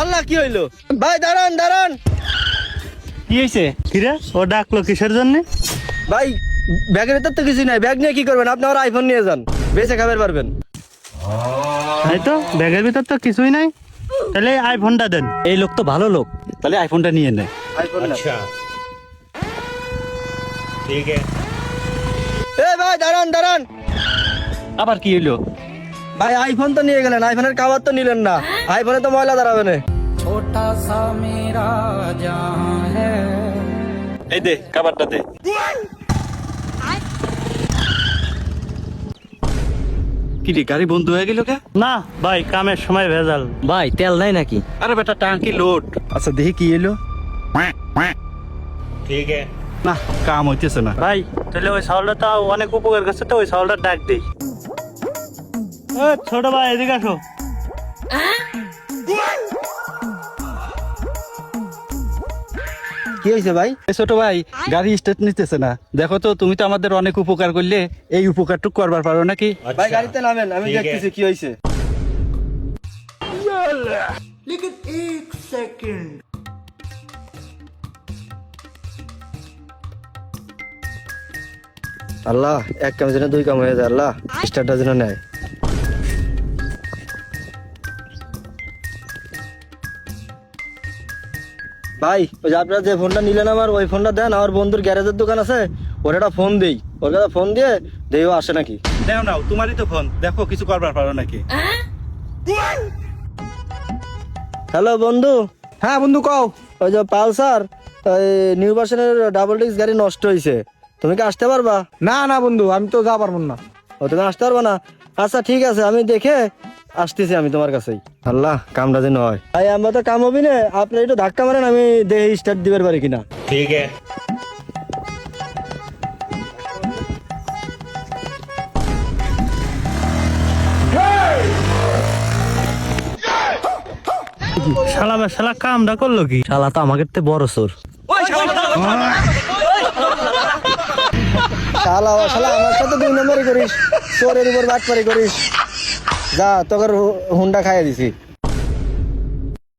আল্লাহ কি হইল? ভাই দাঁড়ান দাঁড়ান। কি হয়েছে কিরে? ও ডাকলো কিসের জন্য? ভাই ব্যাগের ভিতর তো কিছু নাই। ব্যাগ নিয়ে কি করবেন? আপনি আমার আইফোন নিয়ে যান। বেঁচে খাবার পারবেন। তাই তো ব্যাগের ভিতর তো কিছুই নাই। তাহলে আইফোনটা দেন। এই লোক তো ভালো লোক। তাহলে আইফোনটা নিয়ে নেয়। আইফোন না। ঠিক এ ভাই দাঁড়ান দাঁড়ান। আবার কি হইল? ভাই আইফোন তো নিয়ে গেলেন আইফোনের কাবার তো নিলেন না। আইফোনে তো ময়লা দাঁড়াবে না। এই দে খাবারটা দে। কি রে গাড়ি বন্ধ হয়ে গেল কে না ভাই কামের সময় ভেজাল। ভাই তেল নাই নাকি? আরে বেটা টাঙ্কি লোড আচ্ছা দেখি কি এলো। ঠিক না কাম হইতেছে না। ভাই তাহলে ওই তো অনেক উপকার করছে তো ওই ডাক দেই ছোট ভাই এদিকে আসো। কি হয়েছে ভাই? ছোট ভাই গাড়ি স্টার্ট নিতেছে না। দেখো তো তুমি তো আমাদের অনেক উপকার করলে এই উপকারটুকু করবার পারো নাকি? ভাই গাড়িতে নামেন আমি দেখতেছি কি হয়েছে। আল্লাহ এক কাম যেন দুই কাম হয়ে যায় আল্লাহ স্টারটা যেন নেয়। ভাই ওই যে আপনারা যে ফোনটা নিলেন আমার ওই ফোনটা দেন আমার বন্ধুর গ্যারেজের দোকান আছে ওর একটা ফোন দেই। ওর কাছে ফোন দিয়ে দেও আসে নাকি? দেও নাও তোমারই তো ফোন। দেখো কিছু করবার পারো নাকি? হ্যালো বন্ধু। হ্যাঁ বন্ধু কও। ওই যে পালসার ওই নিউ ভার্সনের ডাবল ডিস্ক গাড়ি নষ্ট হয়েছে তুমি কি আসতে পারবা? না না বন্ধু আমি তো যা পারব না। ও তুমি আসতে পারবা না? আচ্ছা ঠিক আছে আমি দেখে আসতেছি আমি তোমার কাছেই আল্লাহ কামটা যেন হয় ভাই আমরা তো কাম হবি না আপনি একটু ধাক্কা মারেন আমি দেখে স্টার্ট দিবার পারি কিনা ঠিক শালা বে শালা কামটা করল কি শালা তো আমাকে তে বড় সোর শালা শালা আমার সাথে দুই নম্বরই করিস চোরের উপর বাটপারি করিস যা তোকে হুন্ডা খাইয়ে দিছি।